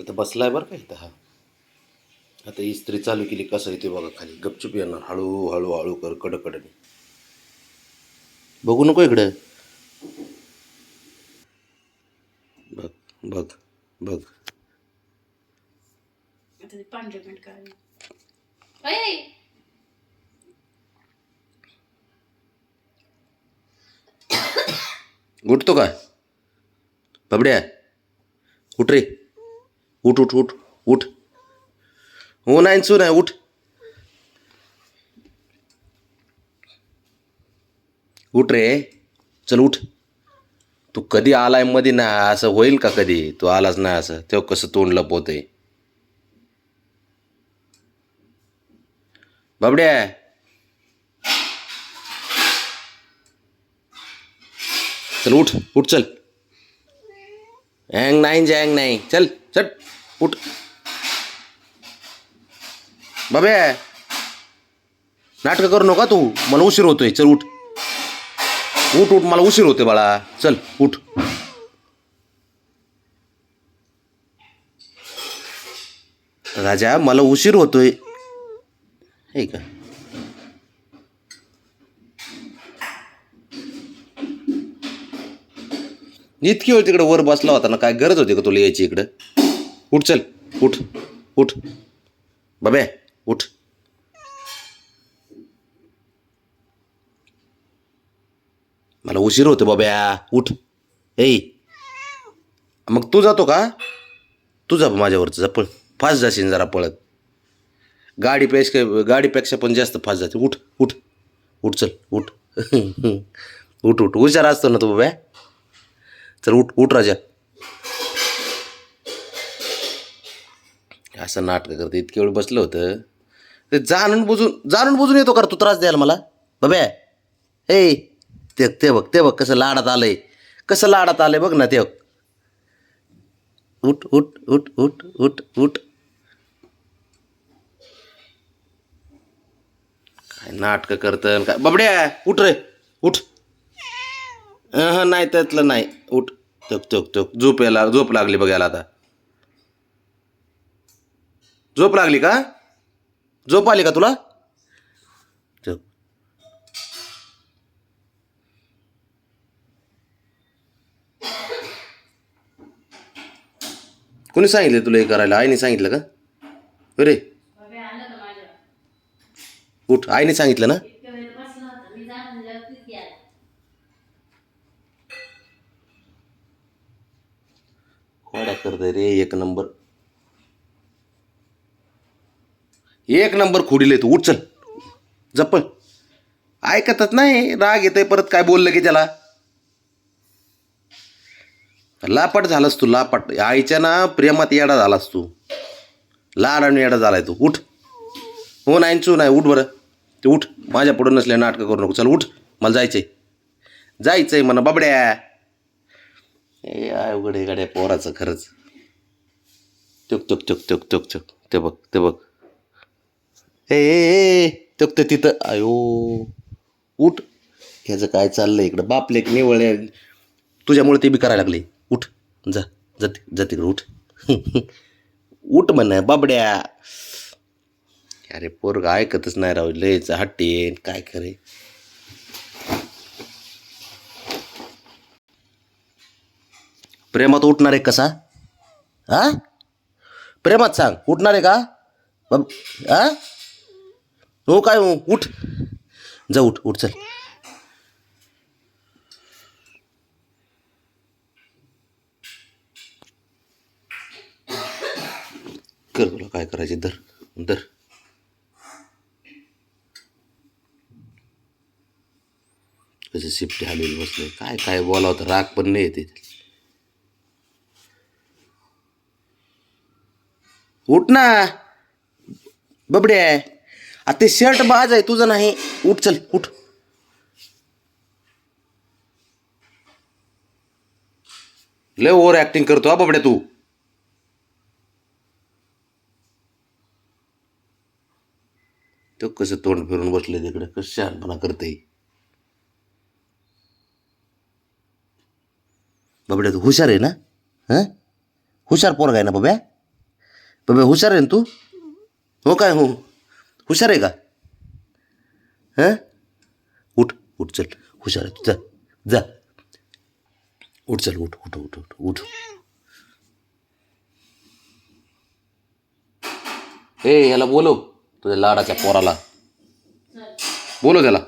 इथं बसलाय बरं का इथं हा. आता इस्त्री चालू केली कसं येते बघा खाली. गपचूप येणार. हळू हळू हळू कर कडकडने बघू नको इकडं. बघ बघ बघ. उठतो का? बबड्या उठ रे. उठ उठ उठ उठ. हो नाही सु आहे उठ. उठ रे. चल उठ. तू कधी आलायमध्ये ना असं होईल का कधी? तू आलाच ना असं. तेव्हा कसं तोंड लपवतंय? बाबड्या. चल उठ उठ चल. हँग नाही हँग नाही चल चल. उठ. बाबे. नाटकं करू नका तू. मला उशीर होतोय. चल उठ. उठ उठ. मला उशीर होतोय बाळा. चल उठ. राजा मला उशीर होतोय. हे का? इतकी वेळ तिकडे वर बसला होता ना काय गरज होती का तुला यायची इकडं? उठ चल उठ उठ. बबे उठ. मला उशीर होतो बाब्या उठ. ए मग तू जातो का? तू जा माझ्यावरचं जा पळ. फास्ट जाशील जरा पळत. गाडीपेक्षा गाडीपेक्षा पण जास्त फास्ट जाते. उठ उठ. उठ चल उठ. उठ उठ. हुशार असतो ना तू बाब्या चल उठ उठ राजा. असं नाटकं करतं. इतके वेळ बसलं होतं. ते जाणून बुजून जाणून बुजून येतो कर तू? त्रास द्यायला मला? बब्या हे ते ते बघ ते बघ कसं लाडात आलंय. कसं लाडात आलंय बघ ना ते बघ. उठ उठ उठ उठ उठ उठ. काय नाटकं करतं काय? बबड्या उठ रे उठ. हां नाही त्यातलं नाही. उठ. तक तक तक झोप यायला झोप लागली बघायला आता. झोप लागली का? झोप आली का तुला? झोप कोणी सांगितलं तुला हे करायला? आईने सांगितलं का? अरे. उठ आईने सांगितलं ना? करते रे एक नंबर. एक नंबर खोडीले तू उठ चल. जपल ऐकतच नाही राग येतोय परत काय बोललं की त्याला? लापाट झालास तू लापाट. आईच्या ना प्रेमात येडा झालास तू. लाडाने येडा झालाय तू. उठ. हो नाही चू नाही. उठ बरं. ते उठ. माझ्या पुढं नसले नाटकं करू नको. चल उठ. मला जायचंय. जायचंय म्हणा बाबड्या. ए अवघड आहे गाड्या पोराचं खरंच. तुक तुक तुक तुक तुक तुक ते बघ ते बघ. ए ए, तिथं आयो उठ. ह्याचं काय चाललंय इकडं? बापले निवळ तुझ्यामुळे ते बी करायला लागले. उठ. जा जा ति- जा तिकडं उठ. उठ म्हण बाबड्या. अरे पोरग ऐकतच नाही राहू लयच हट्टे काय करे? प्रेमात उठणार आहे कसा हा प्रेमात सांग उठणार आहे का? बाब हो काय हो, उठ. जा उठ उठ चल. कर तुला काय करायचे दर दर कसं शिफ्टी हलवून बसले काय काय बोलावं तर राग पण नाही येते उठ ना. बबडे आता ते शर्ट बाज आहे तुझं नाही. उठ चल उठ. लय ओव्हर ऍक्टिंग करतो हा बाबड्या तू. तो कसं तोंड फिरून बसले तिकडे कसं शहाणपणा करते. बाबड्या तू हुशार आहे ना? हां? हुशार पोरगा आहे ना बब्या बाब्या हुशार आहे ना तू? हो काय हो. हुशार आहे का? हां? उठ उठ चल. हुशार आहे. तू जा जा. उठ चल. उठ उठ उठ उठ उठ. ए याला बोलव. तुझ्या लाडाच्या पोराला. बोलव त्याला.